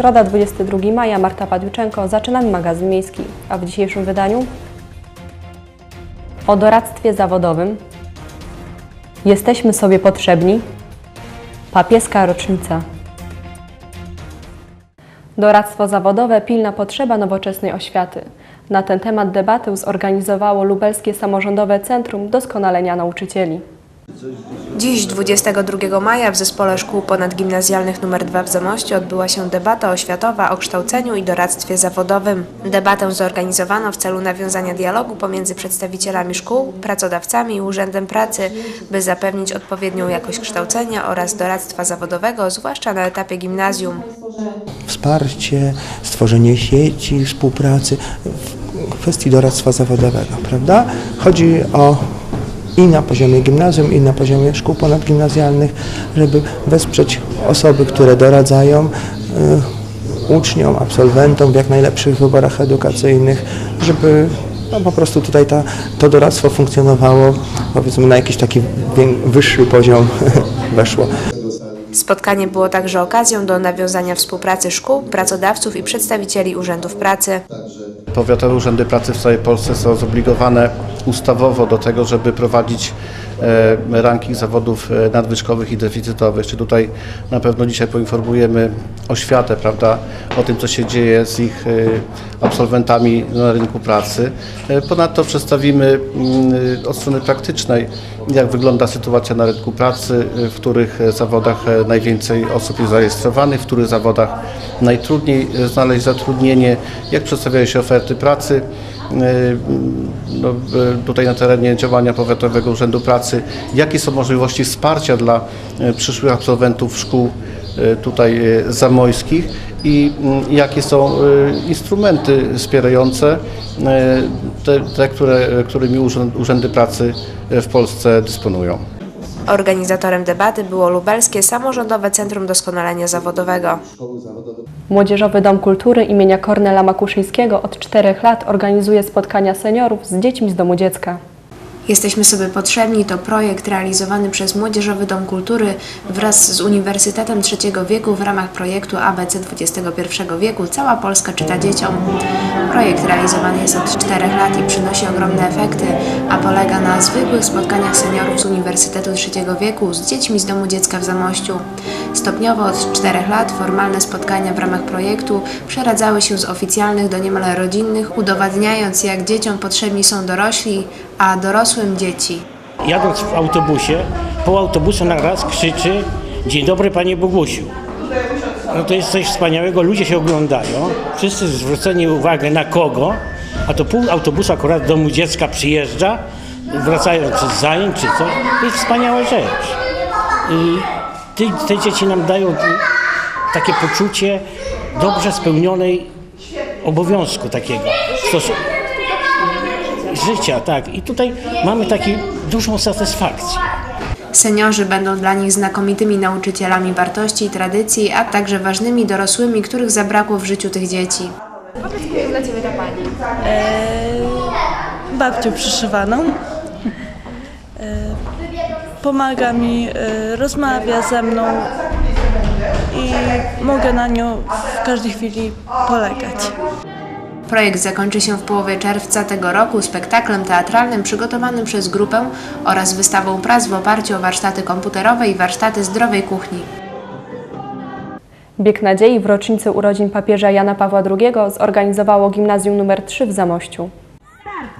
Środa, 22 maja, Marta Padjuczenko. Zaczynamy magazyn miejski. A w dzisiejszym wydaniu o doradztwie zawodowym. Jesteśmy sobie potrzebni. Papieska rocznica. Doradztwo zawodowe pilna potrzeba nowoczesnej oświaty. Na ten temat debatę zorganizowało Lubelskie Samorządowe Centrum Doskonalenia Nauczycieli. Dziś, 22 maja, w Zespole Szkół Ponadgimnazjalnych nr 2 w Zamościu odbyła się debata oświatowa o kształceniu i doradztwie zawodowym. Debatę zorganizowano w celu nawiązania dialogu pomiędzy przedstawicielami szkół, pracodawcami i Urzędem Pracy, by zapewnić odpowiednią jakość kształcenia oraz doradztwa zawodowego, zwłaszcza na etapie gimnazjum. wsparcie, stworzenie sieci współpracy w kwestii doradztwa zawodowego, prawda? Chodzi o i na poziomie gimnazjum, i na poziomie szkół ponadgimnazjalnych, żeby wesprzeć osoby, które doradzają y, uczniom, absolwentom w jak najlepszych wyborach edukacyjnych, żeby no, po prostu tutaj ta, to doradztwo funkcjonowało powiedzmy na jakiś taki wyższy poziom weszło. Spotkanie było także okazją do nawiązania współpracy szkół, pracodawców i przedstawicieli urzędów pracy. Powiatowe urzędy pracy w całej Polsce są zobligowane ustawowo do tego, żeby prowadzić ranking zawodów e, nadwyżkowych i deficytowych. Czy tutaj na pewno dzisiaj poinformujemy oświatę, prawda, o tym, co się dzieje z ich e, absolwentami na rynku pracy. E, Ponadto przedstawimy mm, od strony praktycznej, jak wygląda sytuacja na rynku pracy, e, w których e, zawodach e, najwięcej osób jest zarejestrowanych, w których zawodach najtrudniej e, znaleźć zatrudnienie, jak przedstawiają się oferty pracy. E, No, e, tutaj na terenie działania Powiatowego Urzędu Pracy, jakie są możliwości wsparcia dla e, przyszłych absolwentów szkół tutaj zamojskich i mm, jakie są instrumenty wspierające te, te które, którymi urzędy pracy w Polsce dysponują. Organizatorem debaty było Lubelskie Samorządowe Centrum Doskonalenia Zawodowego. Młodzieżowy Dom Kultury imienia Kornela Makuszyńskiego od czterech lat organizuje spotkania seniorów z dziećmi z domu dziecka. Jesteśmy sobie potrzebni to projekt realizowany przez Młodzieżowy Dom Kultury wraz z Uniwersytetem Trzeciego Wieku w ramach projektu ABC XXI wieku Cała Polska czyta dzieciom. Projekt realizowany jest od 4 lat i przynosi ogromne efekty, a polega na zwykłych spotkaniach seniorów z Uniwersytetu Trzeciego Wieku z dziećmi z domu dziecka w Zamościu. Stopniowo od 4 lat formalne spotkania w ramach projektu przeradzały się z oficjalnych do niemal rodzinnych, udowadniając jak dzieciom potrzebni są dorośli, a dorosłym dzieci. Jadąc w autobusie, pół autobusu na raz krzyczy Dzień dobry Panie Bogusiu. No to jest coś wspaniałego, ludzie się oglądają, wszyscy zwróceni uwagę na kogo, a to pół autobusu akurat do domu dziecka przyjeżdża, wracając z zajęć czy coś. To jest wspaniała rzecz. I te, te dzieci nam dają takie poczucie dobrze spełnionej obowiązku takiego. Życia, tak. I tutaj mamy taką dużą satysfakcję. Seniorzy będą dla nich znakomitymi nauczycielami wartości i tradycji, a także ważnymi dorosłymi, których zabrakło w życiu tych dzieci. babcią przyszywaną. E, Pomaga mi, e, rozmawia ze mną i mogę na nią w każdej chwili polegać. Projekt zakończy się w połowie czerwca tego roku spektaklem teatralnym przygotowanym przez grupę oraz wystawą prac w oparciu o warsztaty komputerowe i warsztaty zdrowej kuchni. Bieg Nadziei w rocznicę urodzin papieża Jana Pawła II zorganizowało Gimnazjum nr 3 w Zamościu.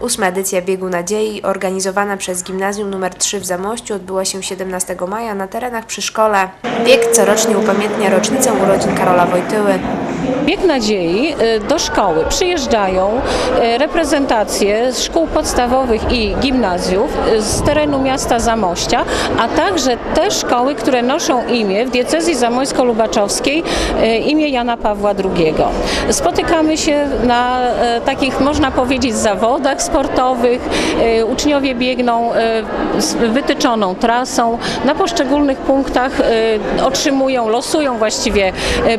Ósma edycja Biegu Nadziei, organizowana przez Gimnazjum nr 3 w Zamościu, odbyła się 17 maja na terenach przy szkole. Bieg corocznie upamiętnia rocznicę urodzin Karola Wojtyły. Bieg Nadziei y, do szkoły przyjeżdżają y, reprezentacje z szkół podstawowych i gimnazjów y, z terenu miasta Zamościa, a także te szkoły, które noszą imię w diecezji zamojsko-lubaczowskiej imię Jana Pawła II. Spotykamy się na takich, można powiedzieć, zawodach sportowych. Uczniowie biegną wytyczoną trasą. Na poszczególnych punktach otrzymują, losują właściwie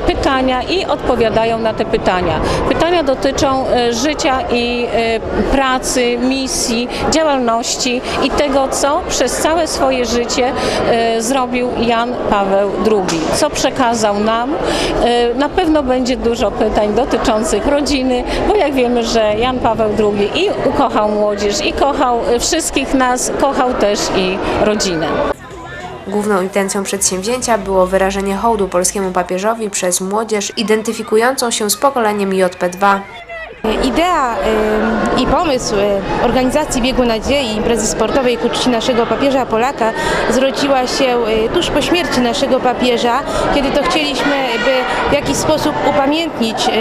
pytania i odpowiadają odpowiadają na te pytania. Pytania dotyczą e, życia i e, pracy, misji, działalności i tego, co przez całe swoje życie e, zrobił Jan Paweł II, co przekazał nam. Na pewno będzie dużo pytań dotyczących rodziny, bo jak wiemy, że Jan Paweł II i ukochał młodzież, i kochał wszystkich nas, kochał też i rodzinę. Główną intencją przedsięwzięcia było wyrażenie hołdu polskiemu papieżowi przez młodzież identyfikującą się z pokoleniem JP2. Idea i pomysł organizacji Biegu Nadziei, imprezy sportowej ku czci naszego papieża Polaka zrodziła się y, tuż po śmierci naszego papieża, kiedy to chcieliśmy, by w jakiś sposób upamiętnić y,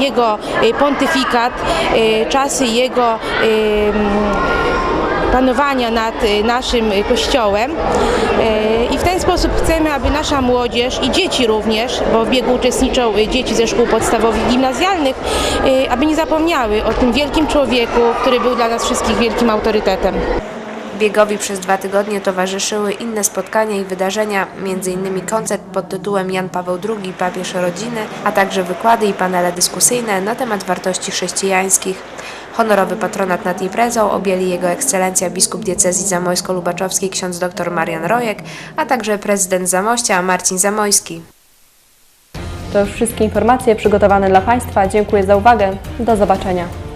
jego y, pontyfikat, czasy jego panowania nad y, naszym kościołem Y, i w ten sposób chcemy, aby nasza młodzież i dzieci również, bo w biegu uczestniczą y, dzieci ze szkół podstawowych i gimnazjalnych, y, aby nie zapomniały o tym wielkim człowieku, który był dla nas wszystkich wielkim autorytetem. Biegowi przez dwa tygodnie towarzyszyły inne spotkania i wydarzenia, m.in. koncert pod tytułem Jan Paweł II, papież rodziny, a także wykłady i panele dyskusyjne na temat wartości chrześcijańskich. Honorowy patronat nad imprezą objęli jego ekscelencja biskup diecezji zamojsko-lubaczowskiej ksiądz dr Marian Rojek, a także prezydent Zamościa Marcin Zamojski. To już wszystkie informacje przygotowane dla Państwa. Dziękuję za uwagę. Do zobaczenia.